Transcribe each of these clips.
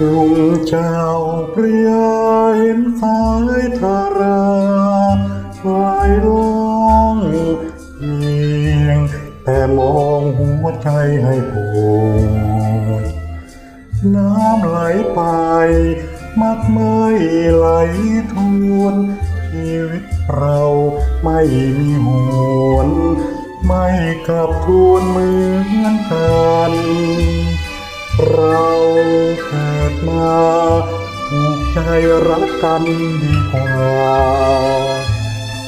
ลุงเจ้าเปรียเห็นสายธาราไหลลงเพียงแต่มองหัวใจให้ปวดน้ำไหลไปมักไม่ไหลทวนชีวิตเราไม่มีหวน ไม่กลับทวนเหมือนกัน เราเกิดมาผูกใจรักกันดีกว่า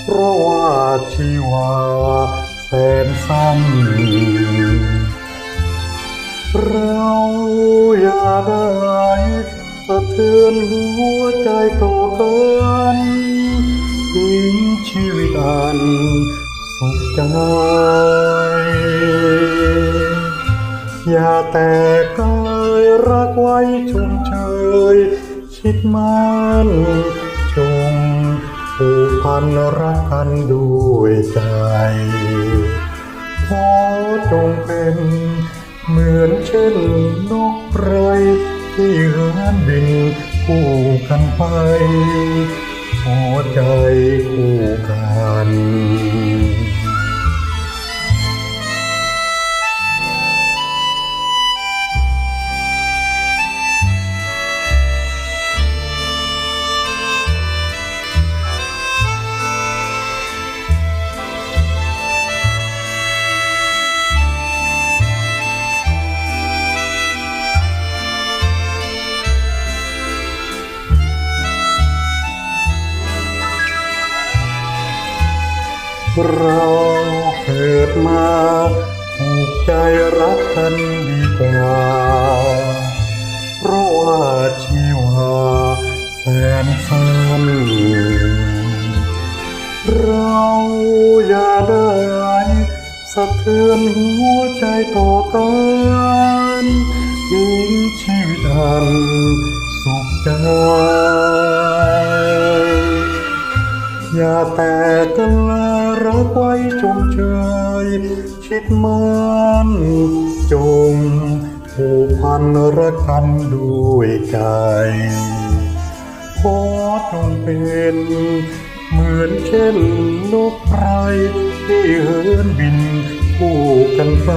เพราะว่าชีวาแสนสั้นเราอย่าได้สะเทือนหัวใจต่อกันทิ้งชีวิตอันสุขใจ อย่าแต่กายรักไว้ชมเชยชิดมันจงผูกพันรักกันด้วยใจขอจงเป็น เหมือนเช่นนกไรที่เหินบินคู่กันไปหัวใจคู่กัน เราเกิดมาผูกใจรักกันดีกว่าเพราะว่าชีวาแสนสั้นเราอย่าได้สะเทือนหัวใจต่อกันยิ่งชีวิตอันสุขใจ อย่าแต่กันละรักไว้จงเชยชิดมันจงผูกพันรักกันด้วยใจขอจงเป็นเหมือนเช่นนกไพรที่เหินบินคู่กันไป